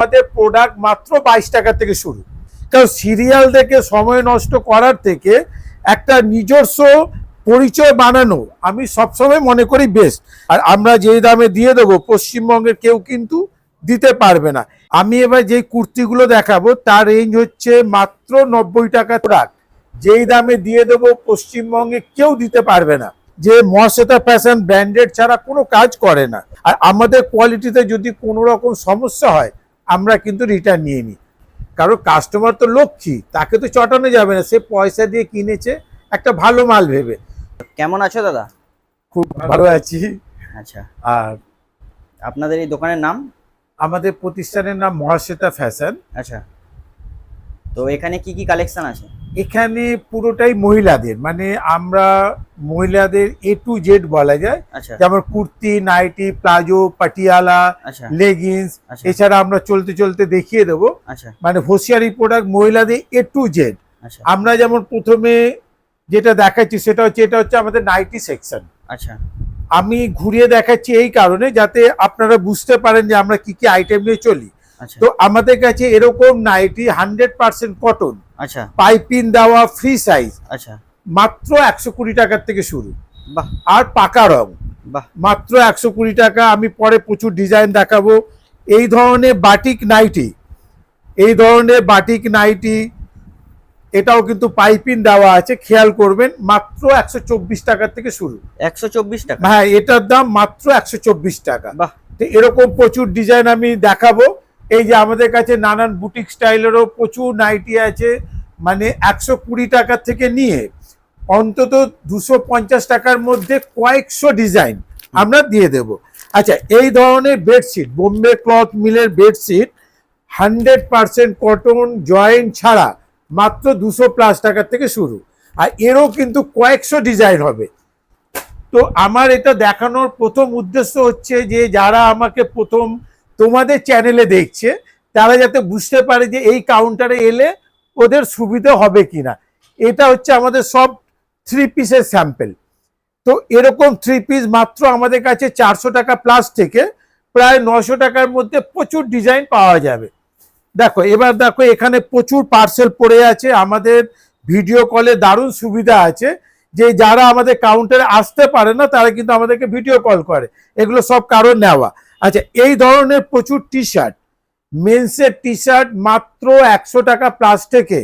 আমাদের প্রোডাক্ট মাত্র বাইশ টাকা থেকে শুরু। কারণ সিরিয়াল দেখে সময় নষ্ট করার থেকে একটা নিজস্ব পরিচয় বানানো আমি সবসময় মনে করি বেস্ট আর আমরা যেই দামে দিয়ে দেবো, পশ্চিমবঙ্গের কেউ কিন্তু দিতে পারবে না। আমি এবার যে কুর্তিগুলো দেখাবো, তার রেঞ্জ হচ্ছে মাত্র নব্বই টাকা প্রোডাক্ট যেই দামে দিয়ে দেবো, পশ্চিমবঙ্গে কেউ দিতে পারবে না। যে মহাশ্বেতা ফ্যাশন ব্র্যান্ডেড ছাড়া কোনো কাজ করে না। আর আমাদের কোয়ালিটিতে যদি কোনো রকম সমস্যা হয় আমরা কিন্তু রিটার্ন নিয়ে নিই। কারণ কাস্টমার তো লক্ষ্মী তাকে তো চটানো যাবে না। সে পয়সা দিয়ে কিনেছে একটা ভালো মাল ভেবে। কেমন আছো দাদা? খুব ভালো আছি। আচ্ছা। আর আপনাদের এই দোকানের নাম? আমাদের প্রতিষ্ঠানের নাম মহাশ্বেতা ফ্যাশন। আচ্ছা। তো এখানে কি কি কালেকশন আছে? এখানে পুরোটাই মহিলাদের মানে আমরা মহিলাদের এ টু জেড বলা যায়। আচ্ছা। যেমন কুর্তি নাইটি প্লাজো পাটিয়ালা আচ্ছা। লেগিংস আচ্ছা। এছাড়া আমরা চলতে চলতে দেখিয়ে দেবো। আচ্ছা। মানে হোশিয়ারি প্রোডাক্ট মহিলাদের এ টু জেড আচ্ছা। আমরা যেমন প্রথমে যেটা দেখাচ্ছি সেটা হচ্ছে এটা হচ্ছে আমাদের নাইটি সেকশন আচ্ছা। আমি ঘুরিয়ে দেখাচ্ছি এই কারণে যাতে আপনারা বুঝতে পারেন যে আমরা কি কি আইটেম নিয়ে চলি। আচ্ছা তো আমাদের কাছে এরকম নাইটি হান্ড্রেড পার্সেন্ট কটন আচ্ছা। পাইপিং দেওয়া ফ্রি সাইজ আচ্ছা। মাত্র একশো কুড়ি টাকার থেকে শুরু। বাহ। আর পাকা রং। বাহ। মাত্র একশো কুড়ি টাকা। আমি পরে প্রচুর ডিজাইন দেখাবো। এই ধরনের বাটিক নাইটি এই ধরনের বাটিক নাইটি এটাও কিন্তু পাইপিং দেওয়া আছে। খেয়াল করবেন মাত্র একশো চব্বিশ টাকার থেকে শুরু। একশো চব্বিশ টাকা? হ্যাঁ এটার দাম মাত্র একশো চব্বিশ টাকা। বাহ। তো এরকম প্রচুর ডিজাইন আমি দেখাবো। এই যে আমাদের কাছে নানান বুটিক স্টাইলেরও প্রচুর নাইটি আছে মানে একশো কুড়ি টাকার থেকে নিয়ে অন্তত দুশো পঞ্চাশ টাকার মধ্যে কয়েকশো ডিজাইন আমরা দিয়ে দেব। আচ্ছা এই ধরনের বেডশিট, বোম্বে ক্লথ মিলের bedsheet, hundred percent cotton joint ছাড়া মাত্র দুশো প্লাস টাকার থেকে শুরু। আর এরও কিন্তু কয়েকশো ডিজাইন হবে। তো আমার এটা দেখানোর প্রথম উদ্দেশ্য হচ্ছে যে যারা আমাকে প্রথম তোমাদের চ্যানেলে দেখছে, তারা যাতে বুঝতে পারে যে এই কাউন্টারে এলে ওদের সুবিধা হবে কিনা। এটা হচ্ছে আমাদের সব থ্রি পিসের স্যাম্পেল তো এরকম থ্রি পিস মাত্র আমাদের কাছে চারশো টাকা প্লাস থেকে প্রায় নশো টাকার মধ্যে প্রচুর ডিজাইন পাওয়া যাবে। দেখো, এবার দেখো, এখানে প্রচুর পার্সেল পড়ে আছে। আমাদের ভিডিও কলে দারুণ সুবিধা আছে যে যারা আমাদের কাউন্টারে আসতে পারে না, তারা কিন্তু আমাদেরকে ভিডিও কল করে। এগুলো সব কারণ নেওয়া। আচ্ছা এই ধরনের প্রচুর টি শার্ট মেন্সের টি শার্ট মাত্র একশো টাকা প্লাস থেকে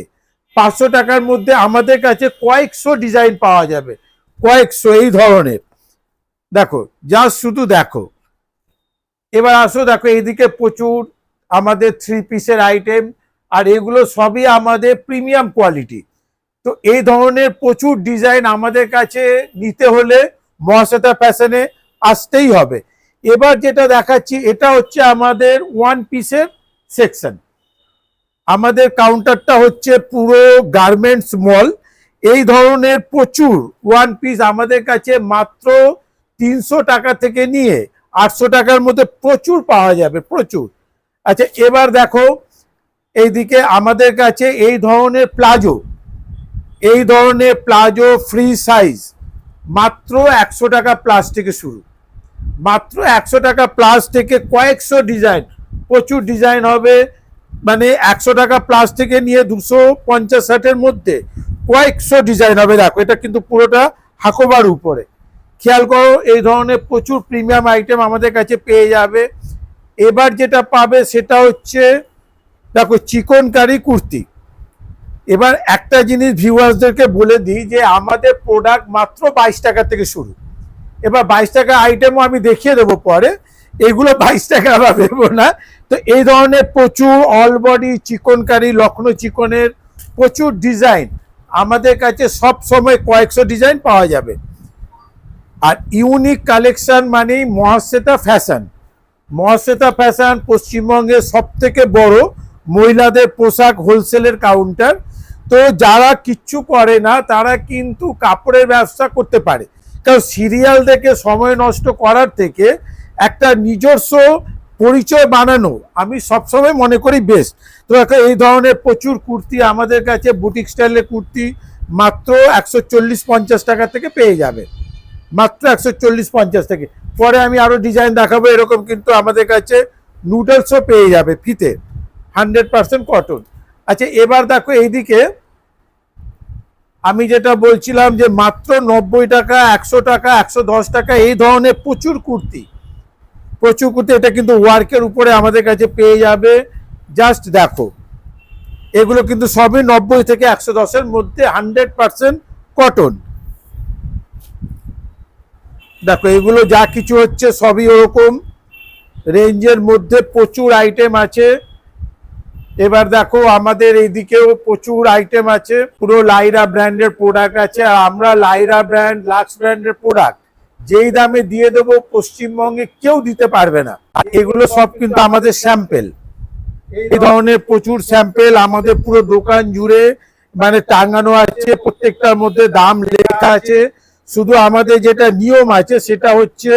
পাঁচশো টাকার মধ্যে আমাদের কাছে কয়েকশো ডিজাইন পাওয়া যাবে। কয়েকশো এই ধরনের। দেখো যা শুধু দেখো। এবার আসো, দেখো, এইদিকে প্রচুর আমাদের থ্রি পিসের আইটেম আর এগুলো সবই আমাদের প্রিমিয়াম কোয়ালিটি তো এই ধরনের প্রচুর ডিজাইন আমাদের কাছে নিতে হলে মহাশ্বেতা ফ্যাশনে আসতেই হবে। এবার যেটা দেখাচ্ছি, এটা হচ্ছে আমাদের ওয়ান পিসের সেকশন আমাদের কাউন্টারটা হচ্ছে পুরো গার্মেন্টস মল এই ধরনের প্রচুর ওয়ান পিস আমাদের কাছে মাত্র তিনশো টাকা থেকে নিয়ে আটশো টাকার মধ্যে প্রচুর পাওয়া যাবে, প্রচুর। আচ্ছা এবার দেখো, এইদিকে আমাদের কাছে এই ধরনের প্লাজো। এই ধরনের প্লাজো ফ্রি সাইজ মাত্র একশো টাকা প্লাস থেকে শুরু। মাত্র একশো টাকা প্লাস থেকে কয়েকশো ডিজাইন প্রচুর ডিজাইন হবে। মানে একশো টাকা প্লাস থেকে নিয়ে দুশো পঞ্চাশ ষাটের মধ্যে কয়েকশো ডিজাইন হবে। দেখো, এটা কিন্তু পুরোটা হাকোবার উপরে। খেয়াল করো, এই ধরনের প্রচুর প্রিমিয়াম আইটেম আমাদের কাছে পেয়ে যাবে। এবার যেটা পাবে সেটা হচ্ছে, দেখো, চিকন কারি কুর্তি। এবার একটা জিনিস ভিউয়ার্সদেরকে বলে দিই যে, আমাদের প্রোডাক্ট মাত্র বাইশ টাকা থেকে শুরু। এবার বাইশ টাকা আইটেমও আমি দেখিয়ে দেবো পরে। এগুলো বাইশ টাকা আমরা দেবো না। তো এই ধরনের প্রচুর অল বডি চিকন কারি লখনৌ চিকনের প্রচুর ডিজাইন আমাদের কাছে সব সময় কয়েকশো ডিজাইন পাওয়া যাবে। আর ইউনিক কালেকশন মানেই মহাশ্বেতা ফ্যাশন মহাশ্বেতা ফ্যাশন পশ্চিমবঙ্গের সব থেকে বড় মহিলাদের পোশাক হোলসেলের কাউন্টার তো যারা কিচ্ছু করে না, তারা কিন্তু কাপড়ের ব্যবসা করতে পারে। কারণ সিরিয়াল দেখে সময় নষ্ট করার থেকে একটা নিজস্ব পরিচয় বানানো আমি সবসময় মনে করি বেস্ট তো এই ধরনের প্রচুর কুর্তি আমাদের কাছে বুটিক স্টাইলের কুর্তি মাত্র একশো চল্লিশ পঞ্চাশ টাকা থেকে পেয়ে যাবে। মাত্র একশো চল্লিশ পঞ্চাশ থেকে। পরে আমি আরও ডিজাইন দেখাবো, এরকম কিন্তু আমাদের কাছে নুডলসও পেয়ে যাবে ফিতে। হান্ড্রেড পার্সেন্ট কটন আচ্ছা এবার দেখো, এইদিকে আমি যেটা বলছিলাম যে মাত্র নব্বই টাকা, একশো টাকা, একশো দশ টাকা, এই ধরনের প্রচুর কুর্তি। প্রচুর কুর্তি, এটা কিন্তু ওয়ার্কের উপরে আমাদের কাছে পেয়ে যাবে। জাস্ট দেখো, এগুলো কিন্তু সবই নব্বই থেকে একশো দশের মধ্যে হান্ড্রেড পার্সেন্ট কটন। দেখো, এগুলো যা কিছু হচ্ছে সবই ওরকম। রেঞ্জের মধ্যে প্রচুর আইটেম আছে। এবার দেখো আমাদের এইদিকেও প্রচুর আইটেম আছে, পুরো লাইরা ব্র্যান্ডের প্রোডাক্ট আছে, আর আমরা লাইরা ব্র্যান্ড লাক্স ব্র্যান্ডের প্রোডাক্ট যেই দামে দিয়ে দেবো পশ্চিমবঙ্গে কেউ দিতে পারবে না। এগুলো সব কিন্তু আমাদের স্যাম্পেল এই ধরনের প্রচুর স্যাম্পেল আমাদের পুরো দোকান জুড়ে মানে টাঙানো আছে, প্রত্যেকটার মধ্যে দাম লেখা আছে। শুধু আমাদের যেটা নিয়ম আছে সেটা হচ্ছে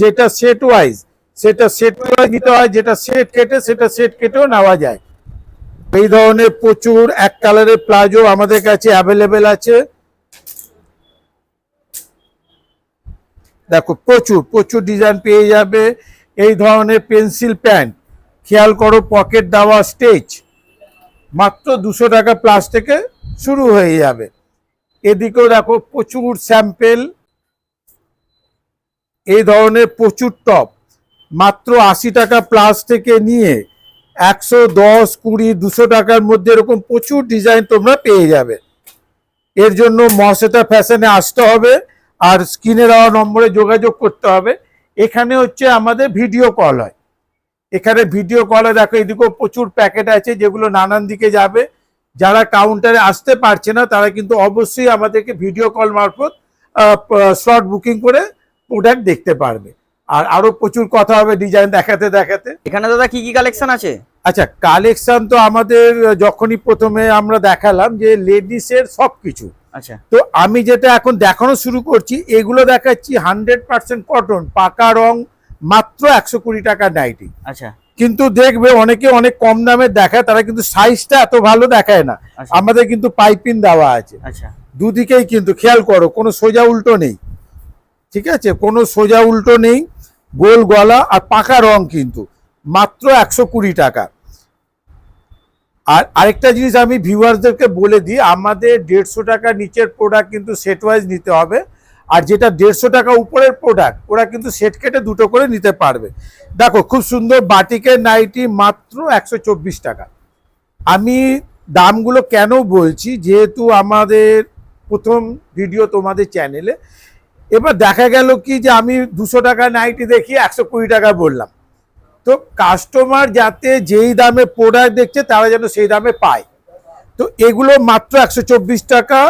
যেটা সেট ওয়াইজ সেটা সেট ওয়াইজ নিতে হয়, যেটা সেট কেটে সেটা সেট কেটেও নেওয়া যায়। এই ধরনের প্রচুর এক কালারের প্লাজো আমাদের কাছে অ্যাভেলেবেল আছে। দেখো, প্রচুর প্রচুর ডিজাইন পেয়ে যাবে। এই ধরনের পেন্সিল প্যান্ট খেয়াল করো পকেট দেওয়া স্টেজ মাত্র দুশো টাকা প্লাস থেকে শুরু হয়ে যাবে। এদিকেও দেখো, প্রচুর স্যাম্পেল এই ধরনের প্রচুর টপ মাত্র আশি টাকা প্লাস থেকে নিয়ে একশো দশ, কুড়ি, দুশো টাকার মধ্যে এরকম প্রচুর ডিজাইন তোমরা পেয়ে যাবে। এর জন্য মসেটা ফ্যাশনে আসতে হবে আর স্ক্রিনে দেওয়া নম্বরে যোগাযোগ করতে হবে। এখানে হচ্ছে আমাদের ভিডিও কল হয়। এখানে ভিডিও কলে দেখো, এদিকেও প্রচুর প্যাকেট আছে যেগুলো নানান দিকে যাবে। যারা কাউন্টারে আসতে পারছে না, তারা কিন্তু অবশ্যই আমাদেরকে ভিডিও কল মারফত স্লট বুকিং করে প্রোডাক্ট দেখতে পারবে। আর আরও প্রচুর কথা হবে ডিজাইন দেখাতে দেখাতে। এখানে দাদা কি কি কালেকশন আছে? আচ্ছা কালেকশন তো আমাদের যখনই প্রথমে আমরা দেখালাম যে লেডিসের সব কিছু আচ্ছা। তো আমি যেটা এখন দেখানো শুরু করছি এগুলো দেখাচ্ছি হান্ড্রেড পার্সেন্ট কটন পাকা রং মাত্র একশো কুড়ি টাকা নাইটি আচ্ছা। কিন্তু দেখবে অনেকে অনেক কম দামে দেখায় তারা কিন্তু সাইজটা এত ভালো দেখায় না। আচ্ছা। আমাদের কিন্তু পাইপিং দেওয়া আছে। আচ্ছা। দুদিকেই কিন্তু খেয়াল করো কোনো সোজা উল্টো নেই। ঠিক আছে? কোনো সোজা উল্টো নেই। গোল গলা আর পাকা রং কিন্তু, মাত্র একশো কুড়ি টাকা। আর আরেকটা জিনিস আমি ভিউয়ার্সদেরকে বলে দিই, আমাদের দেড়শো টাকা নিচের প্রোডাক্ট কিন্তু সেট ওয়াইজ নিতে হবে। আর যেটা দেড়শো টাকা উপরের প্রোডাক্ট ওরা কিন্তু সেট কেটে দুটো করে নিতে পারবে। দেখো, খুব সুন্দর বাটিকের নাইটি মাত্র একশো চব্বিশ টাকা। আমি দামগুলো কেন বলছি, যেহেতু আমাদের প্রথম ভিডিও তোমাদের চ্যানেলে এবার দেখা গেল কি যে আমি দুশো টাকা নাইটি দেখি একশো কুড়ি টাকা বললাম। তো কাস্টমার যাতে যেই দামে প্রোডাক্ট দেখছে তারা যেন সেই দামে পায়। তো এগুলো মাত্র একশো চব্বিশ টাকা,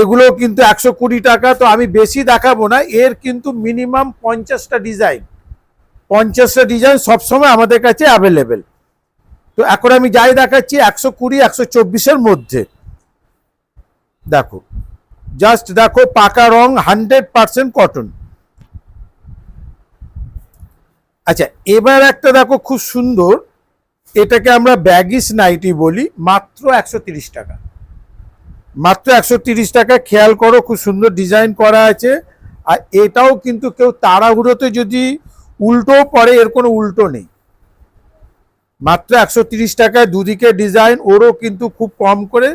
এগুলো কিন্তু একশো কুড়ি টাকা, তো আমি বেশি দেখাবো না। এর কিন্তু মিনিমাম পঞ্চাশটা ডিজাইন পঞ্চাশটা ডিজাইন সবসময় আমাদের কাছে অ্যাভেলেবেল তো এখন আমি যাই দেখাচ্ছি, একশো কুড়ি, একশো চব্বিশের মধ্যে। দেখো। জাস্ট দেখো পাকা রং হান্ড্রেড পার্সেন্ট কটন। আচ্ছা এবার একটা দেখো খুব সুন্দর, এটাকে আমরা ব্যাগিস নাইটি বলি, মাত্র একশো টাকা। মাত্র একশো টাকা, খেয়াল করো খুব সুন্দর ডিজাইন করা আছে। আর এটাও কিন্তু কেউ তাড়াহুড়োতে যদি উল্টো পরে, এর কোনো উল্টো নেই। মাত্র একশো টাকায় দুদিকে ডিজাইন, ওরও কিন্তু খুব কম করে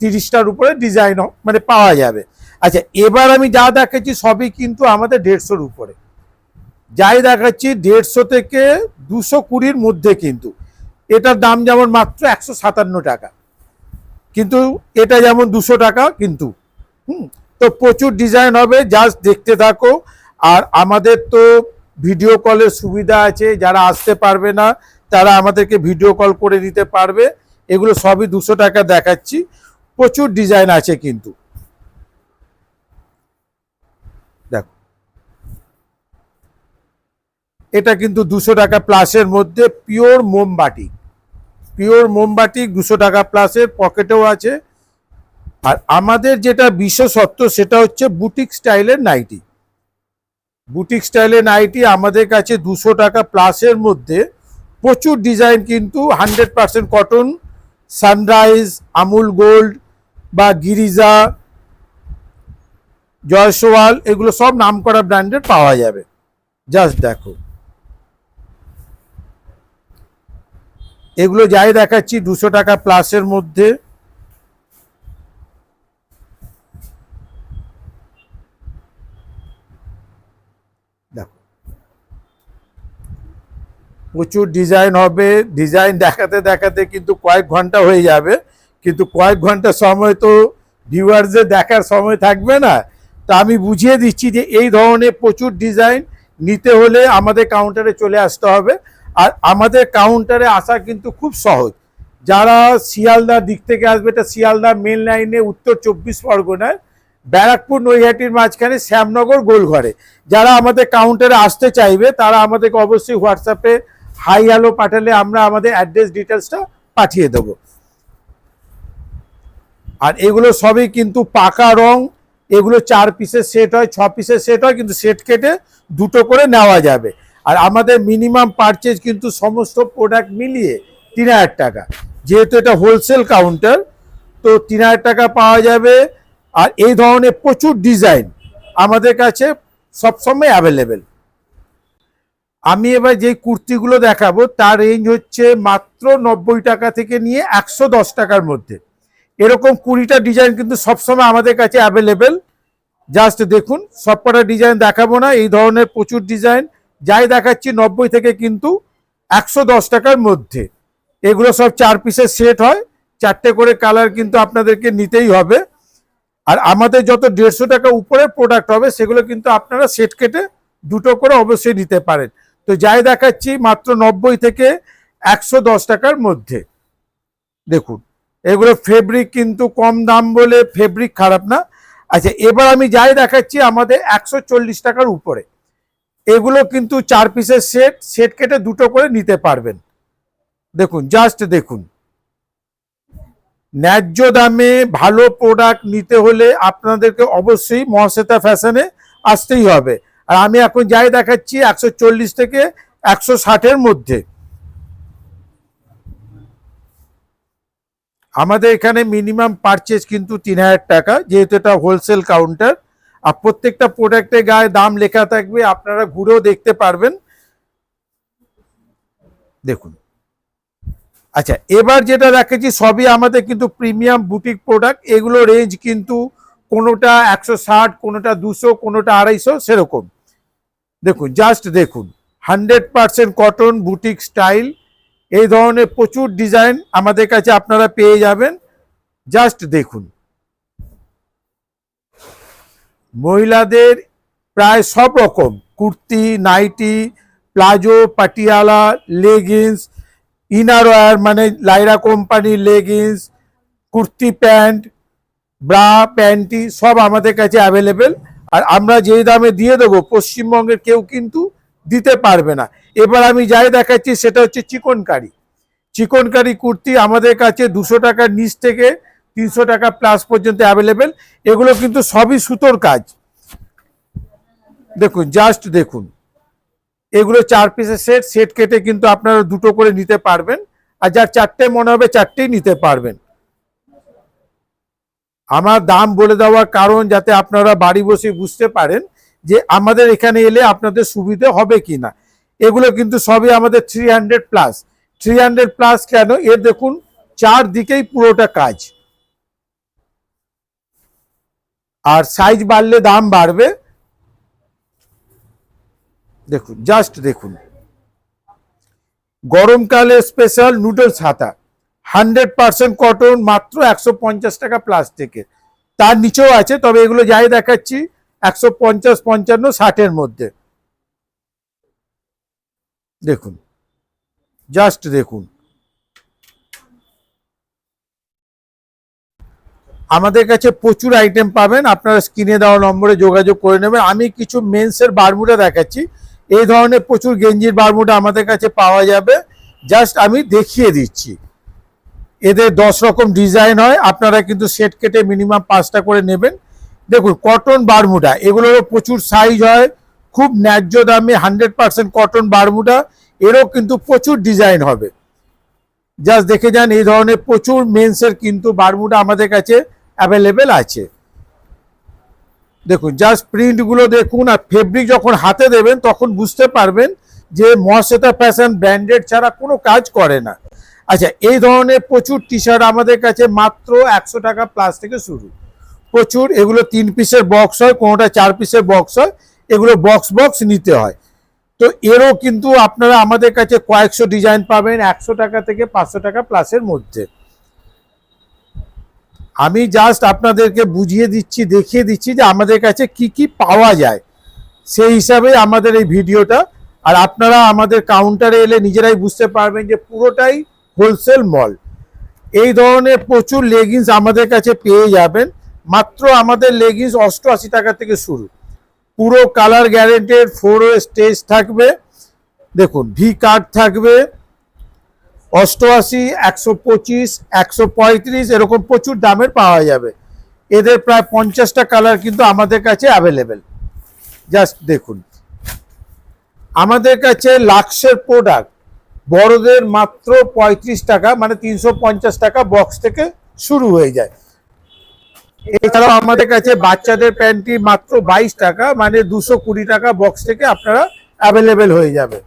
তিরিশটার উপরে ডিজাইন মানে পাওয়া যাবে। আচ্ছা এবার আমি যা দেখাচ্ছি সবই কিন্তু আমাদের দেড়শোর উপরে। যাই দেখাচ্ছি, দেড়শো থেকে দুশো কুড়ির মধ্যে কিন্তু। এটার দাম যেমন মাত্র একশো সাতান্ন টাকা। কিন্তু এটা যেমন দুশো টাকা, কিন্তু। হুম, তো প্রচুর ডিজাইন হবে জাস্ট দেখতে থাকো। আর আমাদের তো ভিডিও কলের সুবিধা আছে, যারা আসতে পারবে না, তারা আমাদেরকে ভিডিও কল করে দিতে পারবে। এগুলো সবই দুশো টাকা দেখাচ্ছি। প্রচুর ডিজাইন আছে কিন্তু। দেখো। এটা কিন্তু দুশো টাকা প্লাসের মধ্যে পিওর মোমবাটি পিওর মোমবাটি দুশো টাকা প্লাসের পকেটেও আছে। আর আমাদের যেটা বিশেষত্ব সেটা হচ্ছে বুটিক স্টাইলের নাইটি। বুটিক স্টাইলের নাইটি আমাদের কাছে দুশো টাকা প্লাসের মধ্যে প্রচুর ডিজাইন কিন্তু hundred percent cotton sunrise Amul gold বা গিরিজা, জয়সওয়াল, এগুলো সব নামকরা ব্র্যান্ডের পাওয়া যাবে। জাস্ট দেখো। এগুলো যাই দেখাচ্ছি, দুশো টাকা প্লাসের মধ্যে। দেখো। প্রচুর ডিজাইন হবে। ডিজাইন দেখাতে দেখাতে কিন্তু কয়েক ঘণ্টা হয়ে যাবে। কিন্তু কয়েক ঘণ্টা সময় তো ভিউয়ার্সদের দেখার সময় থাকবে না। তা আমি বুঝিয়ে দিচ্ছি যে এই ধরনের প্রচুর ডিজাইন নিতে হলে আমাদের কাউন্টারে চলে আসতে হবে। আর আমাদের কাউন্টারে আসা কিন্তু খুব সহজ। যারা শিয়ালদার দিক থেকে আসবে, এটা শিয়ালদা মেন লাইনে উত্তর চব্বিশ পরগনায় ব্যারাকপুর নৈহাটির মাঝখানে শ্যামনগর গোলঘরে। যারা আমাদের কাউন্টারে আসতে চাইবে, তারা আমাদেরকে অবশ্যই হোয়াটসঅ্যাপে হাই হ্যালো পাঠালে আমরা আমাদের অ্যাড্রেস ডিটেলসটা পাঠিয়ে দেব। আর এগুলো সবই কিন্তু পাকা রং, এগুলো চার পিসের সেট হয়, ছ পিসের সেট হয়, কিন্তু সেট কেটে দুটো করে নেওয়া যাবে। আর আমাদের মিনিমাম পারচেজ কিন্তু সমস্ত প্রোডাক্ট মিলিয়ে তিন হাজার টাকা। যেহেতু এটা হোলসেল কাউন্টার তো তিন হাজার টাকা পাওয়া যাবে। আর এই ধরনের প্রচুর ডিজাইন আমাদের কাছে সবসময় অ্যাভেলেবেল আমি এবার যে কুর্তিগুলো দেখাবো, তার রেঞ্জ হচ্ছে মাত্র নব্বই টাকা থেকে নিয়ে একশো দশ টাকার মধ্যে। এরকম কুড়িটা ডিজাইন কিন্তু সবসময় আমাদের কাছে অ্যাভেলেবেল জাস্ট দেখুন, সবকটা ডিজাইন দেখাবো না, এই ধরনের প্রচুর ডিজাইন যাই দেখাচ্ছি, নব্বই থেকে কিন্তু একশো দশ টাকার মধ্যে। এগুলো সব চার পিসের সেট হয়, চারটে করে কালার কিন্তু আপনাদেরকে নিতেই হবে। আর আমাদের যত দেড়শো টাকা উপরে প্রোডাক্ট হবে, সেগুলো কিন্তু আপনারা সেট কেটে দুটো করে অবশ্যই নিতে পারেন। তো যাই দেখাচ্ছি, মাত্র নব্বই থেকে একশো দশ টাকার মধ্যে। দেখুন এগুলো ফেব্রিক কিন্তু কম দাম বলে ফেব্রিক খারাপ না। আচ্ছা এবার আমি যাই দেখাচ্ছি আমাদের একশো চল্লিশ টাকার উপরে। এগুলো কিন্তু চার পিসের সেট সেট কেটে দুটো করে নিতে পারবেন। দেখুন জাস্ট দেখুন। ন্যায্য দামে ভালো প্রোডাক্ট নিতে হলে আপনাদেরকে অবশ্যই মহাশ্বেতা ফ্যাশনে আসতেই হবে। আর আমি এখন যাই দেখাচ্ছি একশো চল্লিশ থেকে একশো ষাটের মধ্যে। আমাদের এখানে মিনিমাম পারচেজ কিন্তু তিন হাজার টাকা, যেহেতু এটা হোলসেল কাউন্টার আর প্রত্যেকটা প্রোডাক্টের গায়ে দাম লেখা থাকবে, আপনারা ঘুরেও দেখতে পারবেন। দেখুন। আচ্ছা এবার যেটা দেখাচ্ছি, সবই আমাদের কিন্তু প্রিমিয়াম বুটিক প্রোডাক্ট এগুলো রেঞ্জ কিন্তু কোনোটা একশো ষাট, কোনোটা দুশো, কোনোটা আড়াইশো, সেরকম। দেখুন জাস্ট দেখুন। Hundred percent cotton boutique style এই ধরনের প্রচুর ডিজাইন আমাদের কাছে আপনারা পেয়ে যাবেন। জাস্ট দেখুন। মহিলাদের প্রায় সব রকম, kurti, nighty, palazzo, Patiala leggings inner wear মানে লাইরা কোম্পানির leggings kurti pant bra panty সব আমাদের কাছে অ্যাভেলেবেল আর আমরা যেই দামে দিয়ে দেবো, পশ্চিমবঙ্গের কেউ কিন্তু দিতে পারবে না। এবার আমি যাই দেখাচ্ছি, সেটা হচ্ছে চিকনকারি। চিকনকারি কুর্তি আমাদের কাছে দুশো টাকার নিচ থেকে তিনশো টাকা প্লাস পর্যন্ত অ্যাভেলেবেল এগুলো কিন্তু সবই সুতোর কাজ। দেখুন জাস্ট দেখুন। এগুলো চার পিসের সেট সেট কেটে কিন্তু আপনারা দুটো করে নিতে পারবেন। আর যার চারটে মনে হবে, চারটেই নিতে পারবেন। আমার দাম বলে দেওয়ার কারণ যাতে আপনারা বাড়ি বসে বুঝতে পারেন যে আমাদের এখানে এলে আপনাদের সুবিধে হবে কি না এগুলো কিন্তু সবই আমাদের three hundred plus three hundred plus কেন? এর দেখুন, চারদিকেই পুরোটা কাজ। আর সাইজ বাড়লে দাম বাড়বে। দেখুন জাস্ট দেখুন। গরমকালে স্পেশাল নুডলস হাতা। হান্ড্রেড পার্সেন্ট কটন মাত্র একশো পঞ্চাশ টাকা প্লাস্টিকের তার নিচেও আছে, তবে এগুলো যাই দেখাচ্ছি। একশো পঞ্চাশ, পঞ্চান্ন, ষাটের মধ্যে। দেখুন। জাস্ট দেখুন। আমাদের কাছে প্রচুর আইটেম পাবেন। আপনারা স্ক্রিনে দেওয়া নম্বরে যোগাযোগ করে নেবেন। আমি কিছু মেন্সের বারমুডা দেখাচ্ছি। এই ধরনের প্রচুর গেঞ্জির বারমুডা আমাদের কাছে পাওয়া যাবে। জাস্ট আমি দেখিয়ে দিচ্ছি। এদের দশ রকম ডিজাইন হয়। আপনারা কিন্তু সেট কেটে মিনিমাম পাঁচটা করে নেবেন। দেখুন কটন বারমুডা এগুলোরও প্রচুর সাইজ হয়, খুব ন্যায্য দামে হান্ড্রেড পার্সেন্ট কটন বারমুডা এরও কিন্তু প্রচুর ডিজাইন হবে। জাস্ট দেখে যান, এই ধরনের প্রচুর মেন্সের কিন্তু বারমুডা আমাদের কাছে অ্যাভেলেবেল আছে। দেখুন জাস্ট প্রিন্টগুলো দেখুন, আর ফেব্রিক যখন হাতে দেবেন, তখন বুঝতে পারবেন যে মহাশ্বেতা ফ্যাশন ব্র্যান্ডেড ছাড়া কোনো কাজ করে না। আচ্ছা এই ধরনের প্রচুর টি শার্ট আমাদের কাছে মাত্র একশো টাকা প্লাস থেকে শুরু। প্রচুর, এগুলো তিন পিসের বক্স হয়, কোনোটা চার পিসের বক্স হয়, এগুলো বক্স বক্স নিতে হয়। তো এরও কিন্তু আপনারা আমাদের কাছে কয়েকশো ডিজাইন পাবেন, একশো টাকা থেকে পাঁচশো টাকা প্লাসের মধ্যে। আমি জাস্ট আপনাদেরকে বুঝিয়ে দিচ্ছি, দেখিয়ে দিচ্ছি যে আমাদের কাছে কি কি পাওয়া যায়। সেই হিসাবে আমাদের এই ভিডিওটা, আর আপনারা আমাদের কাউন্টারে এলে নিজেরাই বুঝতে পারবেন যে পুরোটাই হোলসেল মল এই ধরনের প্রচুর লেগিংস আমাদের কাছে পেয়ে যাবেন। মাত্র আমাদের লেগিংস অষ্টআশি টাকা থেকে শুরু। পুরো কালার গ্যারেন্টেড ফোর স্টেজ থাকবে। দেখুন ভি কার্ড থাকবে। অষ্টআশি, একশো পঁচিশ, একশো পঁয়ত্রিশ, এরকম প্রচুর দামের পাওয়া যাবে। এদের প্রায় পঞ্চাশটা কালার কিন্তু আমাদের কাছে অ্যাভেলেবেল জাস্ট দেখুন। আমাদের কাছে লাক্সের প্রোডাক্ট বড়দের মাত্র পঁয়ত্রিশ টাকা মানে তিনশো পঞ্চাশ টাকা বক্স থেকে শুরু হয়ে যায়। এছাড়াও আমাদের কাছে বাচ্চাদের প্যান্টি মাত্র বাইশ টাকা মানে দুশো কুড়ি টাকা বক্স থেকে আপনারা অ্যাভেলেবেল হয়ে যাবে।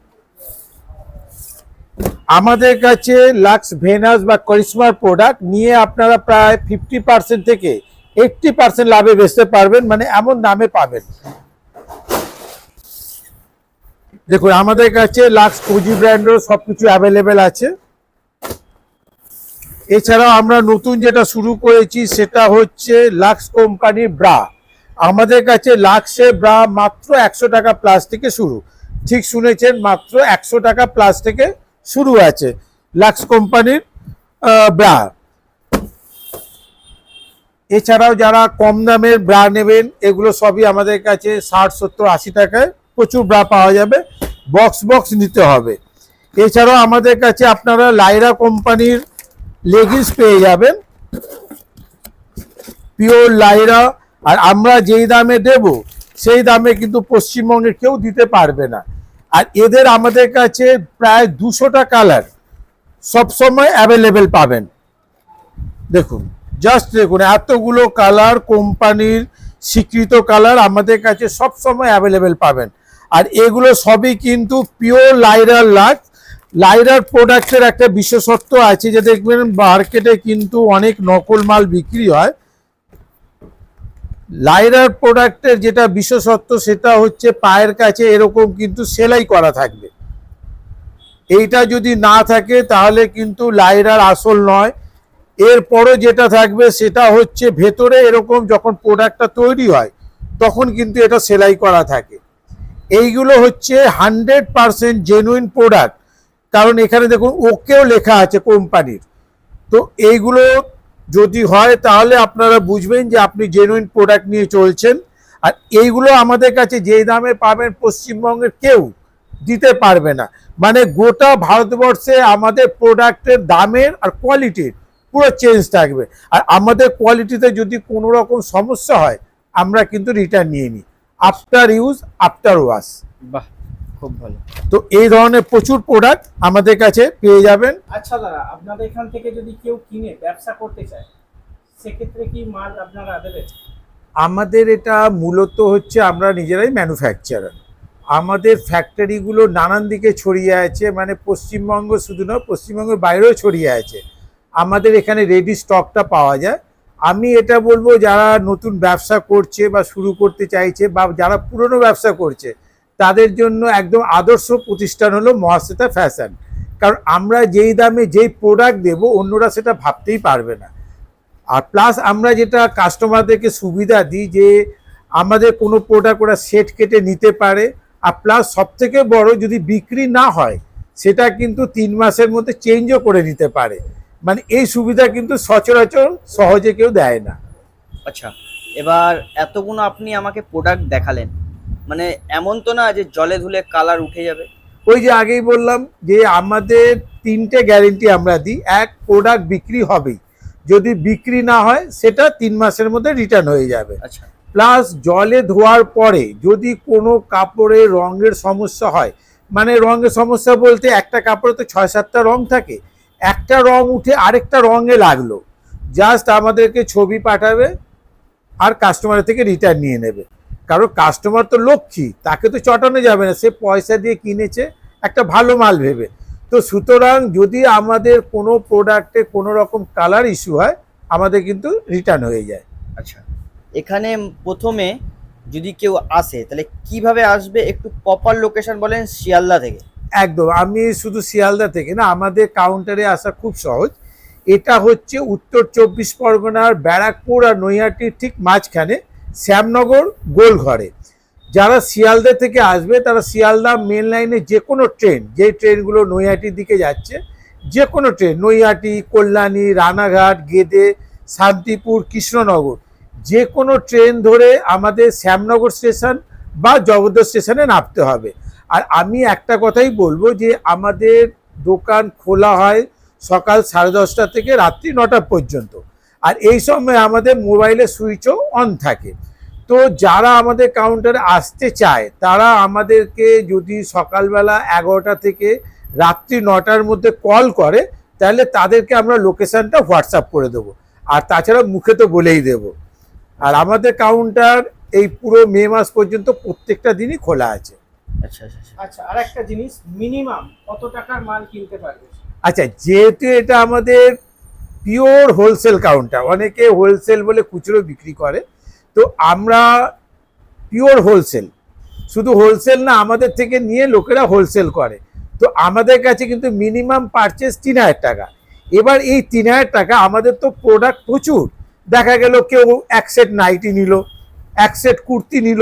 আমাদের কাছে লাক্স ভেনাস বা করিশ্মার প্রোডাক্ট নিয়ে আপনারা প্রায় ফিফটি পার্সেন্ট থেকে এইটটি পার্সেন্ট লাভে বেচতে পারবেন মানে এমন দামে পাবেন। দেখুন, আমাদের কাছে লাক্স কোজি ব্র্যান্ডের সবকিছু অ্যাভেলেবেল আছে। এছাড়াও আমরা নতুন যেটা শুরু করেছি সেটা হচ্ছে লাক্স কোম্পানির ব্রা। আমাদের কাছে লাক্সের ব্রা মাত্র একশো টাকা প্লাস থেকে শুরু। ঠিক শুনেছেন, মাত্র একশো টাকা প্লাস থেকে শুরু আছে লাক্স কোম্পানির ব্রা। এছাড়াও যারা কম দামের ব্রা নেবেন, এগুলো সবই আমাদের কাছে ষাট, সত্তর, আশি টাকায় প্রচুর ব্রা পাওয়া যাবে। বক্স বক্স নিতে হবে। এছাড়াও আমাদের কাছে আপনারা লাইরা কোম্পানির লেগিংস পেয়ে যাবেন। পিওর লাইরা, আর আমরা যেই দামে দেব, সেই দামে কিন্তু পশ্চিমবঙ্গের কেউ দিতে পারবে না। আর এদের আমাদের কাছে প্রায় দুশোটা কালার সবসময় অ্যাভেলেবেল পাবেন। দেখুন, জাস্ট দেখুন, এতগুলো কালার, কোম্পানির স্বীকৃত কালার আমাদের কাছে সব সময় অ্যাভেলেবেল পাবেন। আর এগুলো সবই কিন্তু পিওর লাইরার লাক্স লাইরার প্রোডাক্টের একটা বিশেষত্ব আছে যে দেখবেন মার্কেটে কিন্তু অনেক নকল মাল বিক্রি হয়। লাইরার প্রোডাক্টের যেটা বিশেষত্ব সেটা হচ্ছে পায়ের কাছে এরকম কিন্তু সেলাই করা থাকবে। এইটা যদি না থাকে তাহলে কিন্তু লাইরার আসল নয়। এরপরও যেটা থাকবে সেটা হচ্ছে ভেতরে এরকম যখন প্রোডাক্টটা তৈরি হয়, তখন কিন্তু এটা সেলাই করা থাকে। এইগুলো হচ্ছে হান্ড্রেড পারসেন্ট জেনুইন প্রোডাক্ট। কারণ এখানে দেখুন ওকেও লেখা আছে কোম্পানির। তো এইগুলো যদি হয় তাহলে আপনারা বুঝবেন যে আপনি জেনুইন প্রোডাক্ট নিয়ে চলছেন। আর এইগুলো আমাদের কাছে যেই দামে পাবেন পশ্চিমবঙ্গের কেউ দিতে পারবে না। মানে গোটা ভারতবর্ষে আমাদের প্রোডাক্টের দামের আর কোয়ালিটির পুরো চেঞ্জ থাকবে। আর আমাদের কোয়ালিটিতে যদি কোনো রকম সমস্যা হয়, আমরা কিন্তু রিটার্ন নিয়ে নিই। আফটার ইউজ আফটার ওয়াশ বাহ। খুব ভালো। তো এই ধরনের প্রচুর প্রোডাক্ট আমাদের কাছে পেয়ে যাবেন। আচ্ছা দাদা আপনাদের এখান থেকে যদি কেউ কিনে ব্যবসা করতে চায় সেক্ষেত্রে কি মাল আপনারা দেবেন? আমাদের এটা মূলত হচ্ছে আমরা নিজেরাই ম্যানুফ্যাকচারার আমাদের ফ্যাক্টরিগুলো নানান দিকে ছড়িয়ে আছে মানে পশ্চিমবঙ্গ শুধু নয় পশ্চিমবঙ্গের বাইরেও ছড়িয়ে আছে। আমাদের এখানে রেডি স্টকটা পাওয়া যায়। আমি এটা বলব যারা নতুন ব্যবসা করছে বা শুরু করতে চাইছে বা যারা পুরনো ব্যবসা করছে তাদের জন্য একদম আদর্শ প্রতিষ্ঠান হলো মহাশ্বেতা ফ্যাশন। কারণ আমরা যেই দামে যেই প্রোডাক্ট দেব, অন্যরা সেটা ভাবতেই পারবে না। আর প্লাস আমরা যেটা কাস্টমারদেরকে সুবিধা দিই যে, আমাদের কোনো প্রোডাক্ট ওরা সেট কেটে নিতে পারে। আর প্লাস সব থেকে বড় যদি বিক্রি না হয়, সেটা কিন্তু তিন মাসের মধ্যে চেঞ্জও করে নিতে পারে। মানে এই সুবিধা কিন্তু সচরাচর সহজে কেউ দেয় না। আচ্ছা এবার এতগুলো আপনি আমাকে প্রোডাক্ট দেখালেন। মানে এমন তো না যে জলে ধুলে কালার উঠে যাবে। ওই যে আগেই বললাম যে আমাদের তিনটে গ্যারেন্টি আমরা দিই। এক প্রোডাক্ট বিক্রি হবেই। যদি বিক্রি না হয় সেটা তিন মাসের মধ্যে রিটার্ন হয়ে যাবে। আচ্ছা। প্লাস জলে ধোয়ার পরে যদি কোনো কাপড়ে রঙের সমস্যা হয় মানে রঙের সমস্যা বলতে একটা কাপড়ে তো ছয় সাতটা রং থাকে। একটা রং উঠে আরেকটা রঙে লাগল। জাস্ট আমাদেরকে ছবি পাঠাবে আর কাস্টমারের থেকে রিটার্ন নিয়ে নেবে। কারণ কাস্টমার তো লক্ষ্মী তাকে তো চটানো যাবে না। সে পয়সা দিয়ে কিনেছে একটা ভালো মাল ভেবে। তো তো সুতরাং যদি আমাদের কোনো প্রোডাক্টে কোনো রকম কালার ইস্যু হয় আমাদের কিন্তু রিটার্ন হয়ে যায়। আচ্ছা এখানে প্রথমে যদি কেউ আসে তাহলে কীভাবে আসবে? একটু প্রপার লোকেশন বলেন শিয়ালদা থেকে। একদম আমি শুধু শিয়ালদা থেকে না আমাদের কাউন্টারে আসা খুব সহজ। এটা হচ্ছে উত্তর চব্বিশ পরগনার ব্যারাকপুর আর নৈহাটির ঠিক মাঝখানে। শ্যামনগর গোলঘরে। যারা শিয়ালদা থেকে আসবে, তারা শিয়ালদা মেন লাইনে যে কোনো ট্রেন যে ট্রেনগুলো নৈহাটির দিকে যাচ্ছে যে কোনো ট্রেন নৈহাটি, কল্যাণী, রানাঘাট, গেদে, শান্তিপুর, কৃষ্ণনগর যে কোনো ট্রেন ধরে আমাদের শ্যামনগর স্টেশন বা জগদ্দল স্টেশনে নামতে হবে। আর আমি একটা কথাই বলব যে, আমাদের দোকান খোলা হয় সকাল সাড়ে দশটা থেকে রাত্রি নটা পর্যন্ত। আর এই সময় আমাদের মোবাইলের সুইচও অন থাকে। তো যারা আমাদের কাউন্টারে আসতে চায় তারা আমাদেরকে যদি সকালবেলা এগারোটা থেকে রাত্রি নটার মধ্যে কল করে তাহলে তাদেরকে আমরা লোকেশানটা হোয়াটসঅ্যাপ করে দেবো। আর তাছাড়া মুখে তো বলেই দেবো। আর আমাদের কাউন্টার এই পুরো মে মাস পর্যন্ত প্রত্যেকটা দিনই খোলা আছে। আচ্ছা আচ্ছা আচ্ছা। আচ্ছা আর একটা জিনিস মিনিমাম কত টাকার মাল কিনতে পারবে? আচ্ছা যেহেতু এটা আমাদের পিওর হোলসেল কাউন্টার, অনেকে হোলসেল বলে খুচরো বিক্রি করে। তো আমরা পিওর হোলসেল, শুধু হোলসেল না, আমাদের থেকে নিয়ে লোকেরা হোলসেল করে। তো আমাদের কাছে কিন্তু মিনিমাম পারচেস তিন হাজার টাকা। এবার এই তিন হাজার টাকা, আমাদের তো প্রোডাক্ট প্রচুর। দেখা গেল কেউ এক সেট নাইটি নিল, এক সেট কুর্তি নিল,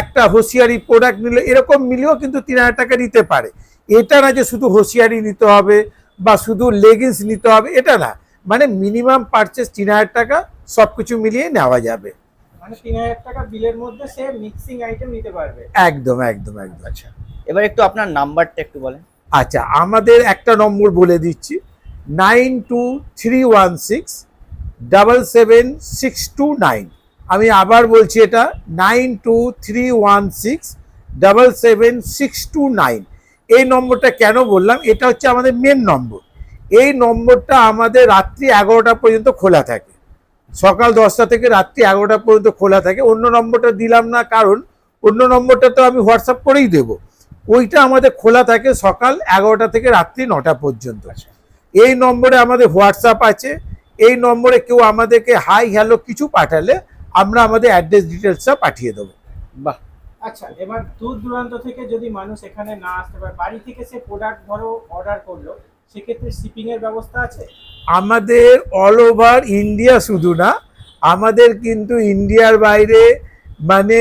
একটা হোশিয়ারি প্রোডাক্ট নিল, এরকম মিলেও কিন্তু তিন হাজার টাকা নিতে পারে। এটা না যে শুধু হোশিয়ারি নিতে হবে বা শুধু লেগিংস নিতে হবে, এটা না। মানে মিনিমাম পারচেস তিন হাজার টাকা সব কিছু মিলিয়ে নেওয়া যাবে। মানে তিন হাজার টাকা বিলের মধ্যে সে মিক্সিং আইটেম নিতে পারবে। একদম একদম একদম। আচ্ছা এবার একটু আপনার নাম্বারটা একটু বলেন। আচ্ছা আমাদের একটা নম্বর বলে দিচ্ছি nine two three one six double seven six two nine. আমি আবার বলছি এটা nine two three one six double seven six two nine. এই নম্বরটা কেন বললাম? এটা হচ্ছে আমাদের মেন নম্বর। এই নম্বরটা আমাদের রাত্রি এগারোটা পর্যন্ত খোলা থাকে। সকাল দশটা থেকে রাত্রি এগারোটা পর্যন্ত খোলা থাকে। অন্য নম্বরটা দিলাম না কারণ অন্য নম্বরটা তো আমি হোয়াটসঅ্যাপ করেই দেবো। ওইটা আমাদের খোলা থাকে সকাল এগারোটা থেকে রাত্রি নটা পর্যন্ত। আচ্ছা। এই নম্বরে আমাদের হোয়াটসঅ্যাপ আছে। এই নম্বরে কেউ আমাদেরকে হাই হ্যালো কিছু পাঠালে আমরা আমাদের অ্যাড্রেস ডিটেলসটা পাঠিয়ে দেবো। বাহ। আচ্ছা এবার দূর দূরান্ত থেকে যদি মানুষ এখানে না আসতে পারে বাড়ি থেকে সে প্রোডাক্ট ধরো অর্ডার করল সেক্ষেত্রে শিপিং এর ব্যবস্থা আছে? আমাদের অল ওভার ইন্ডিয়া শুধু না, আমাদের কিন্তু ইন্ডিয়ার বাইরে মানে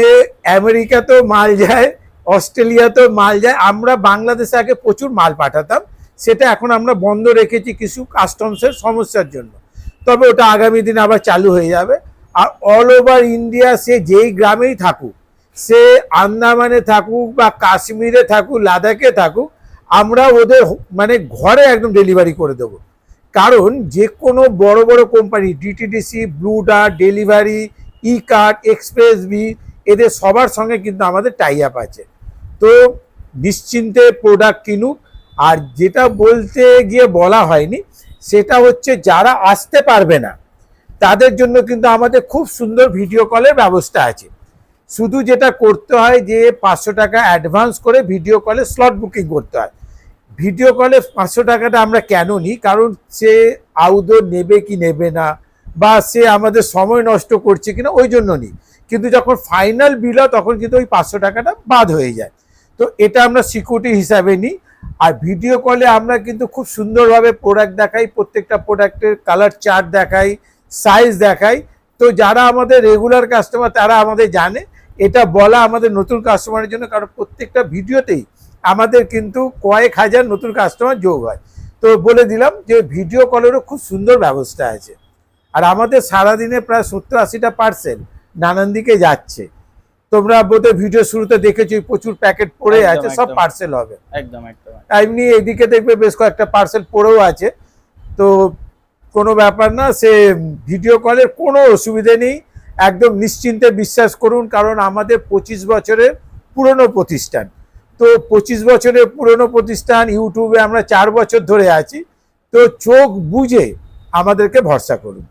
আমেরিকাতেও মাল যায় অস্ট্রেলিয়াতেও মাল যায়, আমরা বাংলাদেশে আগে প্রচুর মাল পাঠাতাম, সেটা এখন আমরা বন্ধ রেখেছি কিছু কাস্টমসের সমস্যার জন্য। তবে ওটা আগামী দিন আবার চালু হয়ে যাবে। আর অল ওভার ইন্ডিয়া সে যেই গ্রামেই থাকুক, সে আন্দামানে থাকুক বা কাশ্মীরে থাকুক, লাদাখে থাকুক আমরা ওদের মানে ঘরে একদম ডেলিভারি করে দেবো। কারণ যে কোনো বড় বড় company DTDC Blue Dart delivery Ekart express B এদের সবার সঙ্গে কিন্তু আমাদের টাই আপ আছে। তো নিশ্চিন্তে প্রোডাক্ট কিনুক। আর যেটা বলতে গিয়ে বলা হয়নি, সেটা হচ্ছে যারা আসতে পারবে না, তাদের জন্য কিন্তু আমাদের খুব সুন্দর ভিডিও কলের ব্যবস্থা আছে। শুধু যেটা করতে হয় যে পাঁচশো টাকা অ্যাডভান্স করে ভিডিও কলে স্লট বুকিং করতে হয়। ভিডিও কলে পাঁচশো টাকাটা আমরা কেন নিই? কারণ সে আউদো নেবে কি নেবে না, বা সে আমাদের সময় নষ্ট করছে কিনা, ওই জন্য নিই। কিন্তু যখন ফাইনাল বিল হয়, তখন কিন্তু ওই পাঁচশো টাকাটা বাদ হয়ে যায়। তো এটা আমরা সিকিউরিটি হিসাবে নিই। আর ভিডিও কলে আমরা কিন্তু খুব সুন্দরভাবে প্রোডাক্ট দেখাই, প্রত্যেকটা প্রোডাক্টের কালার চার্ট দেখাই সাইজ দেখাই। তো যারা আমাদের রেগুলার কাস্টমার তারা আমাদের জানে। এটা বলা আমাদের নতুন কাস্টমারের জন্য, কারণ প্রত্যেকটা ভিডিওতেই আমাদের কিন্তু কয়েক হাজার নতুন কাস্টমার যোগ হয়। তো বলে দিলাম যে ভিডিও কলেরও খুব সুন্দর ব্যবস্থা আছে। আর আমাদের সারাদিনে প্রায় সত্তর আশিটা পার্সেল নানান দিকে যাচ্ছে। তোমরা বোধহয় ভিডিও শুরুতে দেখেছি প্রচুর প্যাকেট পড়ে আছে সব পার্সেল হবে। একদম একদম এমনি এদিকে দেখবে বেশ কয়েকটা পার্সেল পড়েও আছে। তো কোনো ব্যাপার না সে ভিডিও কলের কোনো অসুবিধে নেই। একদম নিশ্চিন্তে বিশ্বাস করুন কারণ আমাদের পঁচিশ বছরের পুরনো প্রতিষ্ঠান। তো পঁচিশ বছরের পুরনো প্রতিষ্ঠান ইউটিউবে আমরা চার বছর ধরে আছি। তো চোখ বুঝে আমাদেরকে ভরসা করুন।